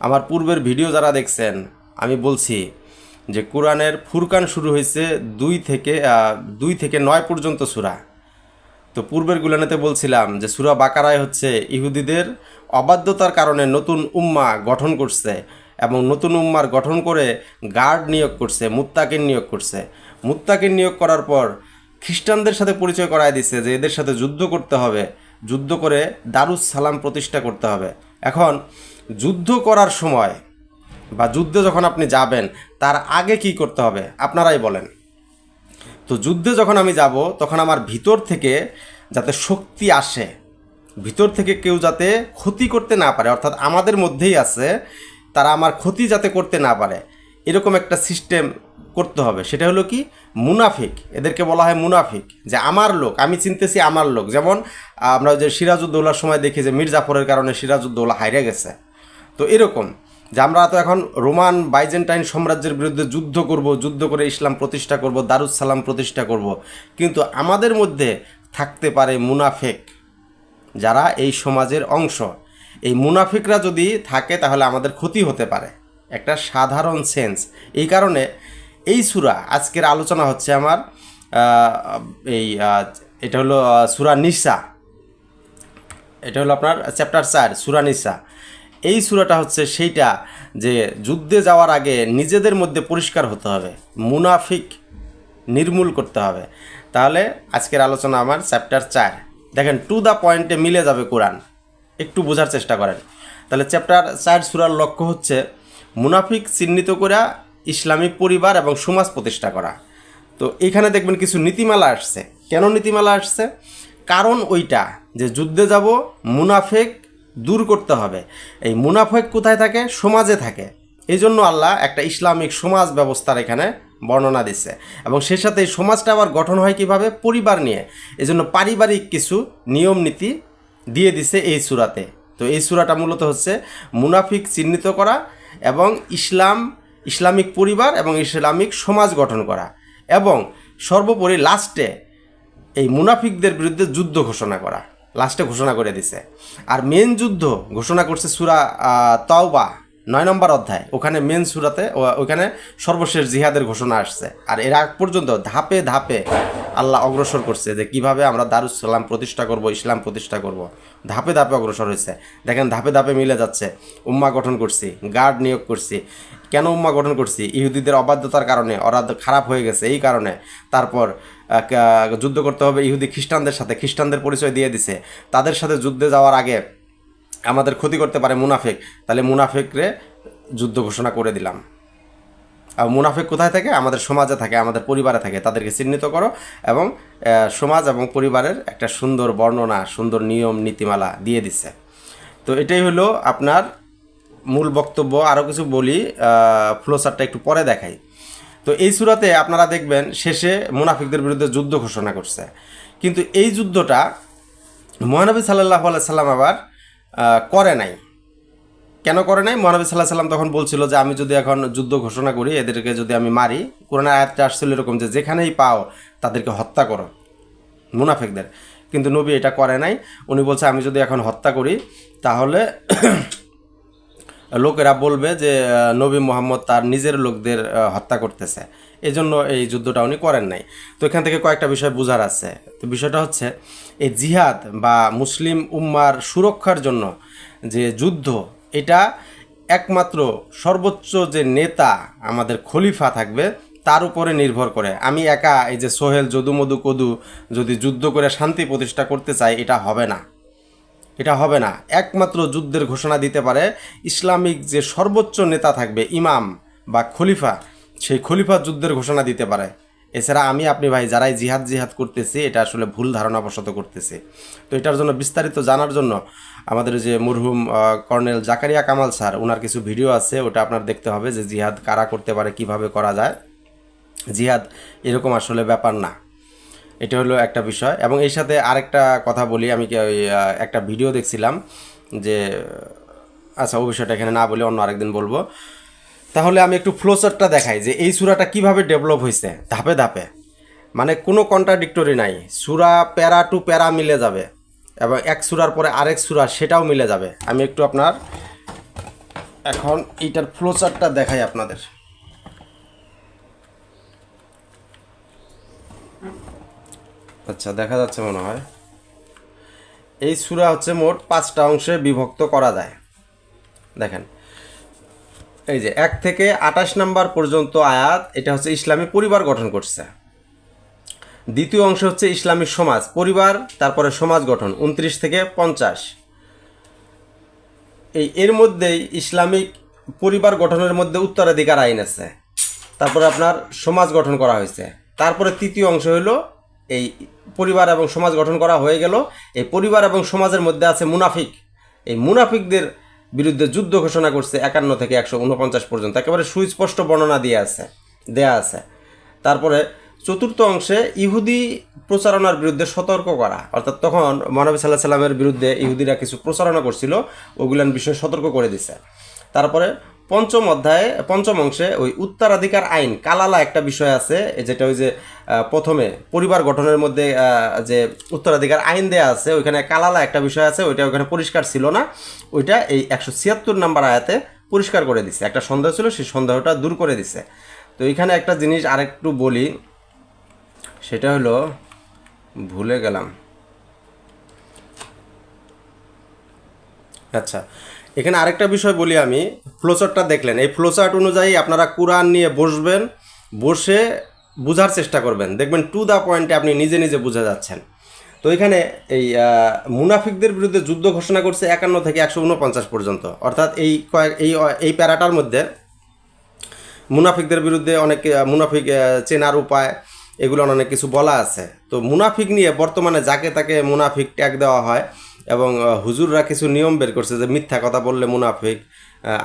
আমার পূর্বের ভিডিও যারা দেখছেন, আমি বলছি যে কোরআনের ফুরকান শুরু হয়েছে দুই থেকে দুই থেকে নয় পর্যন্ত সুরা। তো পূর্বের গুলানেতে বলছিলাম যে সুরা বাকারায় হচ্ছে ইহুদিদের অবাধ্যতার কারণে নতুন উম্মা গঠন করছে এবং নতুন উম্মার গঠন করে গার্ড নিয়োগ করছে, মুত্তাকিন নিয়োগ করছে। মুত্তাকিন নিয়োগ করার পর খ্রিস্টানদের সাথে পরিচয় করায় দিছে যে এদের সাথে যুদ্ধ করতে হবে, যুদ্ধ করে দারুস সালাম প্রতিষ্ঠা করতে হবে। এখন যুদ্ধ করার সময় বা যুদ্ধে যখন আপনি যাবেন, তার আগে কি করতে হবে? আপনারাই বলেন। তো যুদ্ধে যখন আমি যাব, তখন আমার ভিতর থেকে যাতে শক্তি আসে, ভিতর থেকে কেউ যাতে ক্ষতি করতে না পারে, অর্থাৎ আমাদের মধ্যেই আছে, তারা আমার ক্ষতি যাতে করতে না পারে, এরকম একটা সিস্টেম করতে হবে। সেটা হলো কি? মুনাফিক। এদেরকে বলা হয় মুনাফিক। যে আমার লোক, আমি চিনতেছি আমার লোক। যেমন আমরা যে সিরাজউদ্দৌলার সময় দেখি যে মির্জাফরের কারণে সিরাজউদ্দৌলা হাইরে গেছে। তো এরকম যে আমরা তো এখন রোমান বাইজেন্টাইন সাম্রাজ্যের বিরুদ্ধে যুদ্ধ করব, যুদ্ধ করে ইসলাম প্রতিষ্ঠা করব দারুস সালাম প্রতিষ্ঠা করব। কিন্তু আমাদের মধ্যে থাকতে পারে মুনাফেক যারা এই সমাজের অংশ। এই মুনাফিকরা যদি থাকে তাহলে আমাদের ক্ষতি হতে পারে। একটা সাধারণ সেন্স এই কারণে এই সুরা আজকের আলোচনা হচ্ছে আমার এই এটা হলো সুরা নিসা। এটা হলো আপনার চ্যাপ্টার চার সুরানিসা এই সুরাটা হচ্ছে সেইটা যে যুদ্ধে যাওয়ার আগে নিজেদের মধ্যে পরিষ্কার হতে হবে, মুনাফিক নির্মূল করতে হবে। তাহলে আজকের আলোচনা আমার চ্যাপ্টার চার। দেখেন টু দ্য পয়েন্টে মিলে যাবে কোরআন। একটু বোঝার চেষ্টা করেন। তাহলে চ্যাপ্টার চার সুরার লক্ষ্য হচ্ছে মুনাফিক চিহ্নিত করা, ইসলামিক পরিবার এবং সমাজ প্রতিষ্ঠা করা। তো এখানে দেখবেন কিছু নীতিমালা আসছে। কেন নীতিমালা আসছে? কারণ ওইটা যে যুদ্ধে যাব, মুনাফেক দূর করতে হবে। এই মুনাফেক কোথায় থাকে? সমাজে থাকে। এই জন্য আল্লাহ একটা ইসলামিক সমাজ ব্যবস্থার এখানে বর্ণনা দিচ্ছে এবং সেই সাথে এই সমাজটা আবার গঠন হয় কীভাবে? পরিবার নিয়ে। এই জন্য পারিবারিক কিছু নিয়ম নীতি দিয়ে দিছে এই সুরাতে। তো এই সুরাটা মূলত হচ্ছে মুনাফিক চিহ্নিত করা এবং ইসলাম, ইসলামিক পরিবার এবং ইসলামিক সমাজ গঠন করা। এবং সর্বোপরি লাস্টে এই মুনাফিকদের বিরুদ্ধে যুদ্ধ ঘোষণা করা। লাস্টে ঘোষণা করে দিছে। আর মেন যুদ্ধ ঘোষণা করছে সুরা তাওবা, নয় নম্বর অধ্যায়। ওখানে মেন সুরাতে ওখানে সর্বশেষ জিহাদের ঘোষণা আসছে। আর এর আগ পর্যন্ত ধাপে ধাপে আল্লাহ অগ্রসর করছে যে কীভাবে আমরা দারুসালাম প্রতিষ্ঠা করব, ইসলাম প্রতিষ্ঠা করব। ধাপে ধাপে অগ্রসর হয়েছে। দেখেন, ধাপে ধাপে মিলে যাচ্ছে। উম্মা গঠন করছি গার্ড নিয়োগ করছি। কেন উম্মা গঠন করছি? ইহুদিদের অবাধ্যতার কারণে, ওরা খারাপ হয়ে গেছে এই কারণে। তারপর যুদ্ধ করতে হবে ইহুদি খ্রিস্টানদের সাথে, খ্রিস্টানদের পরিচয় দিয়ে দিছে। তাদের সাথে যুদ্ধে যাওয়ার আগে আমাদের ক্ষতি করতে পারে মুনাফেক। তাহলে মুনাফেকরে যুদ্ধ ঘোষণা করে দিলাম। আর মুনাফেক কোথায় থাকে? আমাদের সমাজে থাকে, আমাদের পরিবারে থাকে। তাদেরকে চিহ্নিত করো এবং সমাজ এবং পরিবারের একটা সুন্দর বর্ণনা, সুন্দর নিয়ম, নীতিমালা দিয়ে দিছে। তো এটাই হলো আপনার মূল বক্তব্য। আরও কিছু বলি ফ্লোসারটা একটু পরে দেখাই। তো এই সুরাতে আপনারা দেখবেন শেষে মুনাফিকদের বিরুদ্ধে যুদ্ধ ঘোষণা করছে। কিন্তু এই যুদ্ধটা মহানবী সাল্লাহ সাল্লাম আবার করে নাই। কেন করে নাই? মহানবী সাল্লাহ সাল্লাম তখন বলছিল যে আমি যদি এখন যুদ্ধ ঘোষণা করি, এদেরকে যদি আমি মারি, কোরআনের আয়াতটা আসছিল এরকম যে যেখানেই পাও তাদেরকে হত্যা করো, মুনাফেকদের। কিন্তু নবী এটা করে নাই। উনি বলছে, আমি যদি এখন হত্যা করি, তাহলে লোকেরা বলবে যে নবী মোহাম্মদ তার নিজের লোকদের হত্যা করতেছে। এই জন্য এই যুদ্ধটা উনি করেন নাই। তো এখান থেকে কয়েকটা বিষয় বোঝার আছে। তো বিষয়টা হচ্ছে, এই জিহাদ বা মুসলিম উম্মার সুরক্ষার জন্য যে যুদ্ধ, এটা একমাত্র সর্বোচ্চ যে নেতা আমাদের খলিফা থাকবে, তার উপরে নির্ভর করে। আমি একা এই যে সোহেল যদুমধু কদু যদি যুদ্ধ করে শান্তি প্রতিষ্ঠা করতে চাই, এটা হবে না। এটা হবে না। একমাত্র যুদ্ধের ঘোষণা দিতে পারে ইসলামিক যে সর্বোচ্চ নেতা থাকবে, ইমাম বা খলিফা, সেই খলিফা যুদ্ধের ঘোষণা দিতে পারে। এছাড়া আমি, আপনি ভাই, যারাই জিহাদ জিহাদ করতেছি, এটা আসলে ভুল ধারণা ধারণাবশত করতেছে। তো এটার জন্য বিস্তারিত জানার জন্য আমাদের যে মরহুম কর্নেল জাকারিয়া কামাল স্যার ওনার কিছু ভিডিও আছে, ওটা আপনার দেখতে হবে যে জিহাদ কারা করতে পারে, কীভাবে করা যায়। জিহাদ এরকম আসলে ব্যাপার না। এটা হলো একটা বিষয়। এবং এর সাথে আরেকটা কথা বলি, আমি একটা ভিডিও দেখছিলাম যে আচ্ছা ও বিষয়টা এখানে না বলে অন্য আরেকদিন বলব। তাহলে আমি একটু ফ্লোচারটা দেখাই যে এই সুরাটা কীভাবে ডেভেলপ হয়েছে ধাপে ধাপে। মানে কোনো কন্ট্রাডিক্টরি নাই। সুরা প্যারা টু প্যারা মিলে যাবে, এবং এক সুরার পরে আরেক সুরা সেটাও মিলে যাবে। আমি একটু আপনার, এখন এইটার ফ্লোচারটা দেখাই আপনাদের। আচ্ছা দেখা যাচ্ছে মনে হয়। এই সূরা হচ্ছে মোট পাঁচটা অংশে বিভক্ত করা যায়। দেখেন, এই যে এক থেকে আঠাশ নাম্বার পর্যন্ত আয়াত, এটা হচ্ছে ইসলামী পরিবার গঠন করছে। দ্বিতীয় অংশ হচ্ছে ইসলামী সমাজ, পরিবার, তারপরে সমাজ গঠন, উনত্রিশ থেকে পঞ্চাশ। এই, এর মধ্যেই ইসলামিক পরিবার গঠনের মধ্যে উত্তরাধিকার আইন আছে। তারপরে আপনার সমাজ গঠন করা হয়েছে। তারপরে তৃতীয় অংশ হলো এই পরিবার এবং সমাজ গঠন করা হয়ে গেল। এই পরিবার এবং সমাজের মধ্যে আছে মুনাফিক। এই মুনাফিকদের বিরুদ্ধে যুদ্ধ ঘোষণা করছে একান্ন থেকে একশো উনপঞ্চাশ পর্যন্ত। একেবারে সুস্পষ্ট বর্ণনা দিয়ে আছে, দেয়া আছে। তারপরে চতুর্থ অংশে ইহুদি প্রচারণার বিরুদ্ধে সতর্ক করা। অর্থাৎ তখন মহানবী সাল্লাহ সাল্লামের বিরুদ্ধে ইহুদিরা কিছু প্রচারণা করছিল, ওগুলান বিষয়ে সতর্ক করে দিছে। তারপরে পঞ্চম অধ্যায়ে, পঞ্চম অংশে ওই উত্তরাধিকার আইন, কালালা একটা বিষয় আছে, যেটা ওই যে প্রথমে পরিবার গঠনের মধ্যে যে উত্তরাধিকার আইন দেয়া আছে, ওইখানে কালালা একটা বিষয় আছে, ওইটা ওইখানে পরিষ্কার ছিল না। ওইটা এই একশো ছিয়াত্তর নাম্বার আয়াতে পরিষ্কার করে দিছে। একটা সন্দেহ ছিল, সেই সন্দেহটা দূর করে দিছে। তো এখানে একটা জিনিস আরেকটু বলি, সেটা হলো, ভুলে গেলাম। আচ্ছা এখানে আরেকটা বিষয় বলি আমি ফ্লোচার্টটা দেখলেন। এই ফ্লোচার্ট অনুযায়ী আপনারা কোরআন নিয়ে বসবেন, বসে বোঝার চেষ্টা করবেন। দেখবেন টু দ্য পয়েন্টে আপনি নিজে নিজে বুঝে যাচ্ছেন। তো এখানে এই মুনাফিকদের বিরুদ্ধে যুদ্ধ ঘোষণা করছে একান্ন থেকে একশো উনপঞ্চাশ পর্যন্ত। অর্থাৎ এই কয়েক, এই এই প্যারাটার মধ্যে মুনাফিকদের বিরুদ্ধে অনেক মুনাফিক চেনার উপায়, এগুলো অনেক কিছু বলা আছে। তো মুনাফিক নিয়ে বর্তমানে যাকে তাকে মুনাফিক ট্যাগ দেওয়া হয় এবং হুজুররা কিছু নিয়ম বের করছে যে মিথ্যা কথা বললে মুনাফিক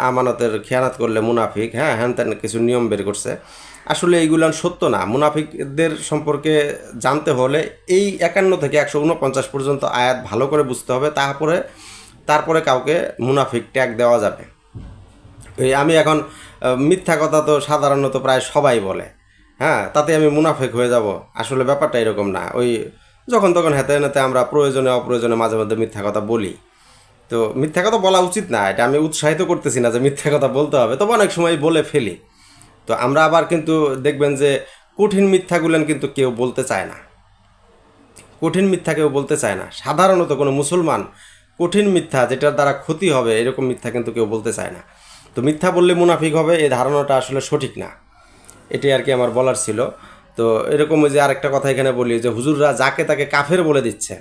আমানতের খেয়ানাত করলে মুনাফিক হ্যাঁ হ্যান ত্যান কিছু নিয়ম বের করছে। আসলে এইগুলো সত্য না। মুনাফিকদের সম্পর্কে জানতে হলে এই একান্ন থেকে একশো উনপঞ্চাশ পর্যন্ত আয়াত ভালো করে বুঝতে হবে, তারপরে তারপরে কাউকে মুনাফিক ট্যাগ দেওয়া যাবে। এই আমি এখন মিথ্যা কথা তো সাধারণত প্রায় সবাই বলে। হ্যাঁ তাতে আমি মুনাফেক হয়ে যাব। আসলে ব্যাপারটা এরকম না। ওই যখন তখন হেতে নেতে আমরা প্রয়োজনে অপ্রয়োজনে মাঝে মধ্যে মিথ্যা কথা বলি। তো মিথ্যা কথা বলা উচিত না, এটা আমি উৎসাহিত করতেছি না যে মিথ্যা কথা বলতে হবে, তবে অনেক সময় বলে ফেলি। তো আমরা আবার কিন্তু দেখবেন যে কঠিন মিথ্যাগুলেন কিন্তু কেউ বলতে চায় না। কঠিন মিথ্যা কেউ বলতে চায় না। সাধারণত কোনো মুসলমান কঠিন মিথ্যা যেটার দ্বারা ক্ষতি হবে, এরকম মিথ্যা কিন্তু কেউ বলতে চায় না। তো মিথ্যা বললে মুনাফিক হবে, এই ধারণাটা আসলে সঠিক না। এটাই আর কি আমার বলার ছিল। তো এরকম ওই যে আরেকটা কথা এখানে বলি যে হুজুররা যাকে তাকে কাফের বলে দিচ্ছে।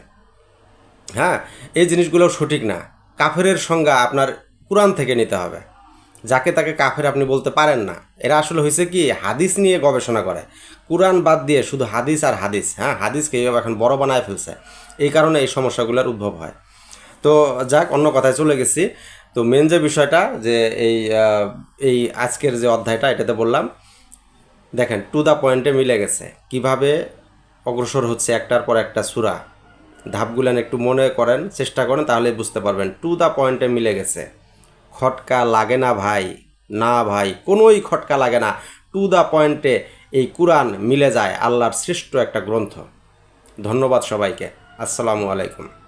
হ্যাঁ এই জিনিসগুলো সঠিক না। কাফেরের সংজ্ঞা আপনার কোরআন থেকে নিতে হবে। যাকে তাকে কাফের আপনি বলতে পারেন না। এরা আসলে হয়েছে কি, হাদিস নিয়ে গবেষণা করে। কোরআন বাদ দিয়ে শুধু হাদিস আর হাদিস হ্যাঁ হাদিসকে এইভাবে এখন বড় বানায় ফেলছে। এই কারণে এই সমস্যাগুলোর উদ্ভব হয়। তো যাক, অন্য কথায় চলে গেছি। তো মেন যে বিষয়টা যে এই এই আজকের যে অধ্যায়টা এটাতে বললাম দেখেন টু দ্য পয়েন্টে মিলে গেছে। কীভাবে অগ্রসর হচ্ছে একটার পর একটা সুরা? ধাপগুলান একটু মনে করেন, চেষ্টা করেন তাহলে বুঝতে পারবেন। টু দ্য পয়েন্টে মিলে গেছে। খটকা লাগে না ভাই না ভাই, কোনোই খটকা লাগে না। টু দ্য পয়েন্টে এই কোরআন মিলে যায়, আল্লাহর শ্রেষ্ঠ একটা গ্রন্থ। ধন্যবাদ সবাইকে। আসসালামু আলাইকুম।